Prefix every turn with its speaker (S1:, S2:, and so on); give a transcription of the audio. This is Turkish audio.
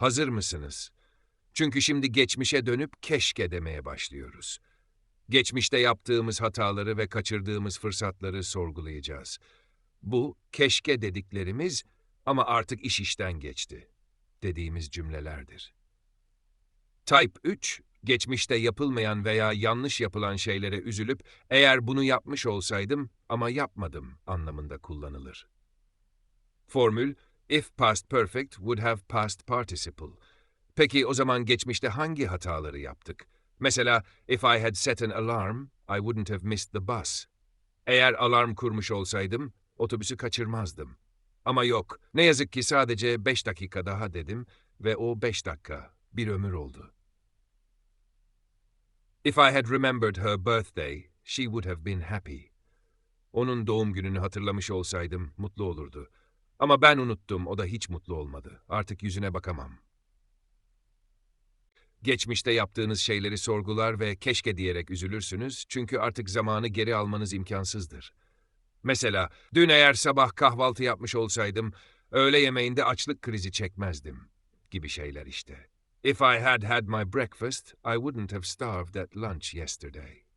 S1: Hazır mısınız? Çünkü şimdi geçmişe dönüp keşke demeye başlıyoruz. Geçmişte yaptığımız hataları ve kaçırdığımız fırsatları sorgulayacağız. Bu keşke dediklerimiz ama artık iş işten geçti dediğimiz cümlelerdir. Type 3, geçmişte yapılmayan veya yanlış yapılan şeylere üzülüp eğer bunu yapmış olsaydım ama yapmadım anlamında kullanılır. Formül, if past perfect would have past participle. Peki o zaman geçmişte hangi hataları yaptık? Mesela, if I had set an alarm, I wouldn't have missed the bus. Eğer alarm kurmuş olsaydım, otobüsü kaçırmazdım. Ama yok, ne yazık ki sadece beş dakika daha dedim ve o beş dakika bir ömür oldu. If I had remembered her birthday, she would have been happy. Onun doğum gününü hatırlamış olsaydım mutlu olurdu. Ama ben unuttum, o da hiç mutlu olmadı. Artık yüzüne bakamam. Geçmişte yaptığınız şeyleri sorgular ve keşke diyerek üzülürsünüz çünkü artık zamanı geri almanız imkansızdır. Mesela, dün eğer sabah kahvaltı yapmış olsaydım, öğle yemeğinde açlık krizi çekmezdim gibi şeyler işte. If I had had my breakfast, I wouldn't have starved at lunch yesterday.